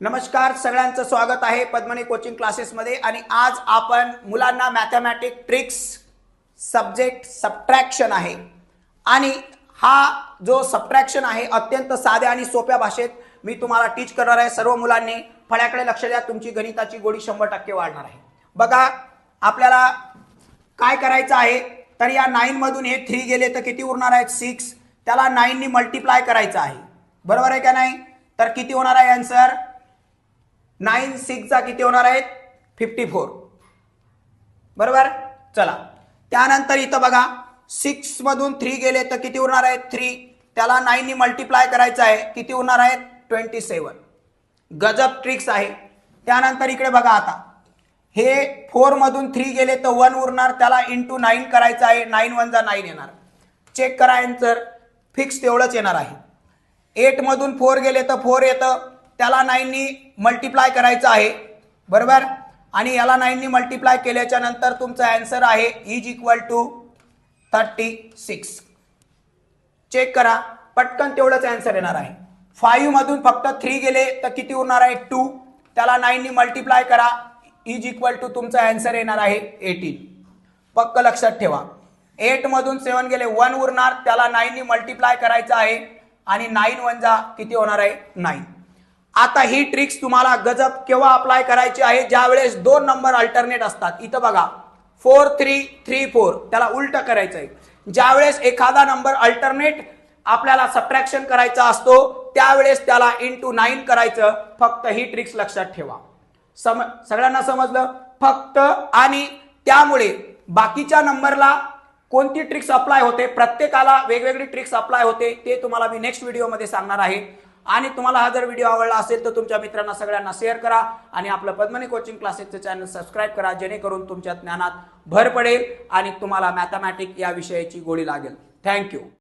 नमस्कार सगळ्यांचं स्वागत आहे पद्मनी कोचिंग क्लासेसमध्ये आणि आज आपण मुलांना मॅथमॅटिक ट्रिक्स सब्जेक्ट सबट्रॅक्शन आहे. आणि हा जो सबट्रॅक्शन आहे अत्यंत साध्या आणि सोप्या भाषेत मी तुम्हाला टीच करणार आहे. सर्व मुलांनी फळ्याकडे लक्ष द्या. तुमची गणिताची गोडी शंभर टक्के वाढणार आहे. बघा आपल्याला काय करायचं आहे? तर या नाईनमधून हे थ्री गेले तर किती उरणार आहेत? सिक्स त्याला नाईननी मल्टिप्लाय करायचं आहे. बरोबर आहे का नाही? तर किती होणार आहे? आन्सर नाईन सिक्सचा किती होणार आहेत? Fifty four. बरोबर? चला. त्यानंतर इथं बघा सिक्समधून थ्री गेले तर किती उरणार आहेत? थ्री त्याला नाईननी मल्टिप्लाय करायचं आहे. किती उरणार आहेत? ट्वेंटी सेवन गजब ट्रिक्स आहे. त्यानंतर इकडे बघा आता. हे फोरमधून थ्री गेले तर वन उरणार. त्याला इंटू नाईन करायचं आहे. नाईन वनचा नाईन येणार. चेक करा आन्सर फिक्स तेवढंच येणार आहे. एटमधून फोर गेले तर फोर येतं. त्याला नाईननी मल्टिप्लाय करायचं आहे. बरोबर? आणि याला नाईननी मल्टिप्लाय केल्याच्यानंतर तुमचा अँसर आहे is equal to thirty six check करा. पटकन तेवढंच अँसर येणार आहे. फाईव्हमधून फक्त थ्री गेले तर किती उरणार आहे? टू त्याला नाईननी मल्टिप्लाय करा. इज इक्वल टू तुमचा अँसर येणार आहे एटीन पक्क लक्षात ठेवा. एटमधून सेवन गेले वन उरणार. त्याला नाईननी मल्टिप्लाय करायचं आहे. आणि नाईन वन जा किती होणार आहे? नाईन आता ही ट्रिक्स तुम्हाला गजब केव्हा अप्लाय करायची आहे? ज्या वेळेस दोन नंबर अल्टरनेट असतात. इथं बघा. फोर थ्री थ्री फोर त्याला उलट करायचं आहे ज्यावेळेस एखादा नंबर अल्टरनेट आपल्याला सबट्रॅक्शन करायचा असतो त्यावेळेस त्याला इंटू नाईन करायचं. फक्त ही ट्रिक्स लक्षात ठेवा. सम सगळ्यांना समजलं? फक्त आणि त्यामुळे बाकीच्या नंबरला कोणती ट्रिक्स अप्लाय होते? प्रत्येकाला वेगवेगळी ट्रिक्स अप्लाय होते ते तुम्हाला मी नेक्स्ट व्हिडिओमध्ये सांगणार आहे. आणि तुम्हाला हा जर व्हिडिओ आवडला असेल तर तुमच्या मित्रांना सगळ्यांना शेअर करा आणि आपलं पद्मनी कोचिंग क्लासेसचं चॅनल सबस्क्राईब करा जेणेकरून तुमच्या ज्ञानात भर पडेल आणि तुम्हाला मॅथमॅटिक या विषयाची गोळी लागेल. थँक्यू